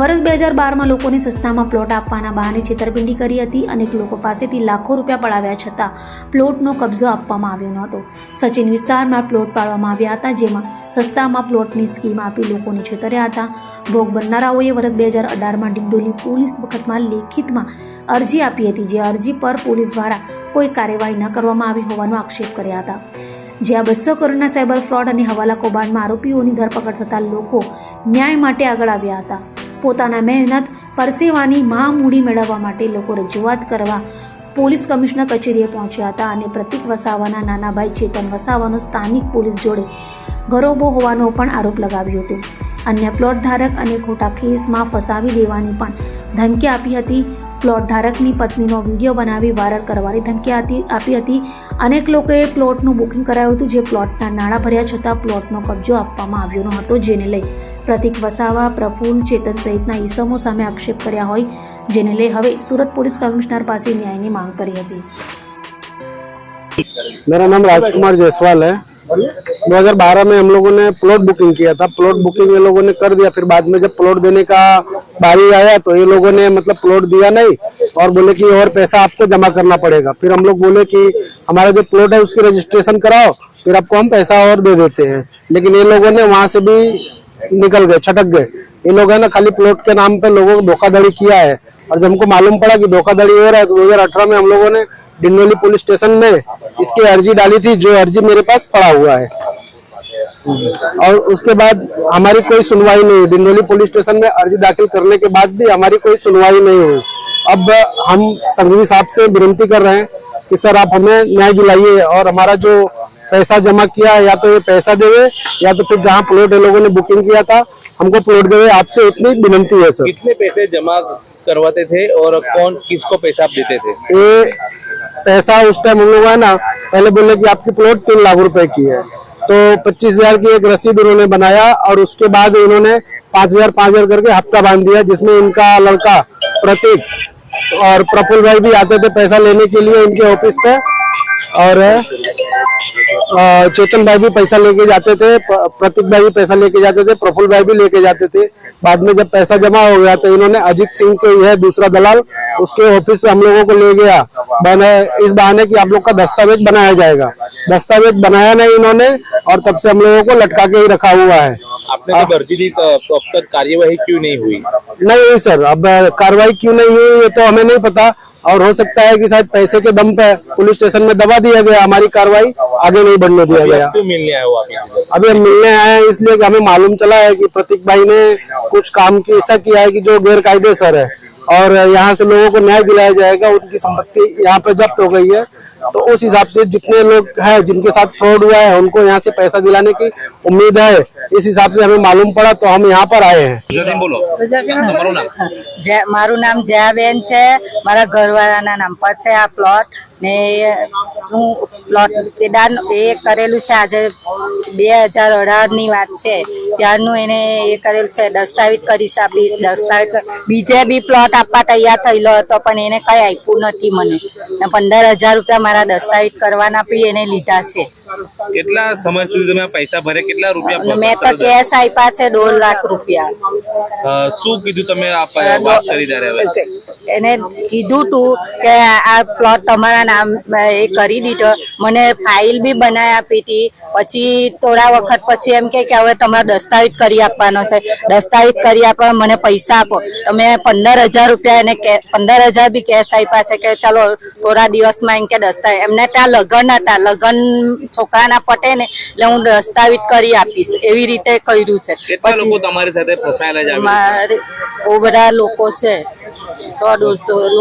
વર્ષ બે હજાર બારમાં લોકોને સસ્તામાં પ્લોટ આપવાના બહાને છેતરપિંડી કરી હતી અનેક લોકો પાસેથી લાખો રૂપિયા પડાવ્યા છતાં પ્લોટનો કબજો આપવામાં આવ્યો નહોતો સચિન વિસ્તારમાં પ્લોટ પાડવામાં આવ્યા હતા જેમાં સસ્તામાં પ્લોટની સ્કીમ આપી લોકોને છેતર્યા હતા ભોગ બનનારાઓએ વર્ષ બે હજાર અઢારમાં ડિંડોલી પોલીસ વખતમાં લેખિતમાં અરજી આપી હતી જે અરજી પર પોલીસ દ્વારા કોઈ કાર્યવાહી ન કરવામાં આવી હોવાનો આક્ષેપ કર્યા હતા જ્યાં બસો કરોડના સાયબર ફ્રોડ અને હવાલા કૌભાંડમાં આરોપીઓની ધરપકડ થતાં લોકો ન્યાય માટે આગળ આવ્યા હતા પોતાના મહેનત પરસેવાની મૂડી મેળવવા માટે લોકો રજૂઆત કરવા પોલીસ કમિશનર કચેરીએ પહોંચ્યા હતા અને પ્રતિક વસાવાના નાનાભાઈ ચેતન વસાવાનો સ્થાનિક પોલીસ જોડે ગરોબો હોવાનો પણ આરોપ લગાવ્યો હતો અન્ય પ્લોટ ધારક અને ખોટા કેસમાં ફસાવી દેવાની પણ ધમકી આપી હતી પ્લોટ ધારકની પત્નીનો વિડીયો બનાવી વાયરલ કરવાની ધમકી હતી આપી હતી અનેક લોકોએ પ્લોટનું બુકિંગ કરાયું હતું જે પ્લોટના નાણાં ભર્યા છતાં પ્લોટનો કબજો આપવામાં આવ્યો ન હતો જેને લઈ પ્રતિક વસાવા પ્રફુલ ચેતન સહિતના ઈસમો સામે આક્ષેપ કર્યા હોય જેને લઈ હવે સુરત પોલીસ કમિશનર પાસે ન્યાયની માંગ કરી હતી मेरा नाम राजकुमार जायसवाल है 2012 में हम लोगों ने प्लॉट बुकिंग किया था प्लॉट बुकिंग ये लोगों ने कर दिया फिर बाद में जब प्लॉट देने का बारी आया तो ये लोगों ने मतलब प्लॉट दिया नहीं और बोले कि और पैसा आपको जमा करना पड़ेगा फिर हम लोग बोले कि हमारा जो प्लॉट है उसकी रजिस्ट्रेशन कराओ फिर आपको हम पैसा और दे देते हैं लेकिन ये लोगों ने वहाँ से भी निकल गए छटक गए ये लोग है ना खाली प्लॉट के नाम पे लोगों को धोखाधड़ी किया है और जब हमको मालूम पड़ा कि धोखाधड़ी हो रहा है तो 2018 में हम लोगों ने डिंडोली पुलिस स्टेशन में इसकी अर्जी डाली थी जो अर्जी मेरे पास पड़ा हुआ है और उसके बाद हमारी कोई सुनवाई नहीं हुई डिंडोली पुलिस स्टेशन में अर्जी दाखिल करने के बाद भी हमारी कोई सुनवाई नहीं हुई अब हम संघवी साहब से विनती कर रहे हैं कि सर आप हमें न्याय दिलाइए और हमारा जो पैसा जमा किया या तो ये पैसा देवे या तो फिर जहाँ प्लॉट लोगों ने बुकिंग किया था हमको प्लॉट देवे आपसे इतनी विनती है सर कितने पैसे जमा करवाते थे और कौन किसको पैसा आप देते थे ये पैसा उस टाइम हम लोग है ना पहले बोले की आपकी प्लॉट तीन लाख रूपए की है तो पच्चीस हजार की एक रसीद उन्होंने बनाया और उसके बाद उन्होंने पांच हजार पाँच हजार करके हफ्ता बांध दिया जिसमें उनका लड़का प्रतीक और प्रफुल भाई भी आते थे पैसा लेने के लिए इनके ऑफिस पे और चेतन भाई भी पैसा लेके जाते थे प्रतीक भाई भी पैसा लेके जाते थे प्रफुल भाई भी लेके जाते थे बाद में जब पैसा जमा हो गया तो इन्होंने अजीत सिंह के यह दूसरा दलाल उसके ऑफिस पे हम लोगों को ले गया बने इस बहाने की आप लोग का दस्तावेज बनाया जाएगा दस्तावेज बनाया नहीं इन्होंने और तब से हम लोगों को लटका के ही रखा हुआ है आपने तो, तो कार्यवाही क्यों नहीं हुई नहीं सर अब कार्रवाई क्यों नहीं हुई ये तो हमें नहीं पता और हो सकता है कि शायद पैसे के दम पे पुलिस स्टेशन में दबा दिया गया हमारी कार्रवाई आगे नहीं बढ़ने दिया गया मिलने आया अभी हम मिलने आए हैं इसलिए हमें मालूम चला है कि प्रतीक भाई ने कुछ काम की ऐसा किया है कि जो गैर सर है और यहाँ से लोगों को न्याय दिलाया जाएगा उनकी संपत्ति यहाँ पे जब्त हो गई है तो उस हिसाब से जितने लोग हैं जिनके साथ फ्रॉड हुआ है उनको यहाँ से पैसा दिलाने की उम्मीद है इस हिसाब से हमें मालूम पड़ा तो हम यहाँ पर आए हैं मारू नाम जया बेन मारा घर वाला नाम पर આ प्लॉट ને શું પ્લોટ કેદાર એ કરેલું છે આજે બે હજાર અઢારની વાત છે ત્યારનું એને એ કરેલું છે દસ્તાવેજ કરીશ આપી દસ્તાવેજ બીજે બી પ્લોટ આપવા તૈયાર થયેલો હતો પણ એને કંઈ આપ્યું નથી મને પંદર હજાર રૂપિયા મારા દસ્તાવેજ કરવાના બી એને લીધા છે કેટલા સમય સુધી તમે પૈસા ભરે કેટલા રૂપિયા મેં તો કેશ આપ્યા છે દોઢ લાખ રૂપિયા શું કીધું તમે વાત કરી ત્યારે એને કીધું તું કે આ પ્લોટ તમારા નામ એ કરી દીધો મને ફાઇલ બી બનાવી આપી હતી પછી થોડા વખત પછી એમ કે હવે તમારે દસ્તાવેજ કરી આપવાનો છે દસ્તાવેજ કરી આપવા મને પૈસા આપો તો મેં પંદર હજાર રૂપિયા એને પંદર હજાર બી કેશ આપ્યા છે કે ચાલો થોડા દિવસમાં એમ કે દસ્તાવેજ એમને ત્યાં લગ્ન હતા લગ્ન છોકરાના પટે ને એટલે હું દસ્તાવેજ કરી આપીશ એવી રીતે કર્યું છે પછી તમારી સાથે ફસાયેલા બધા લોકો છે સો દોઢસો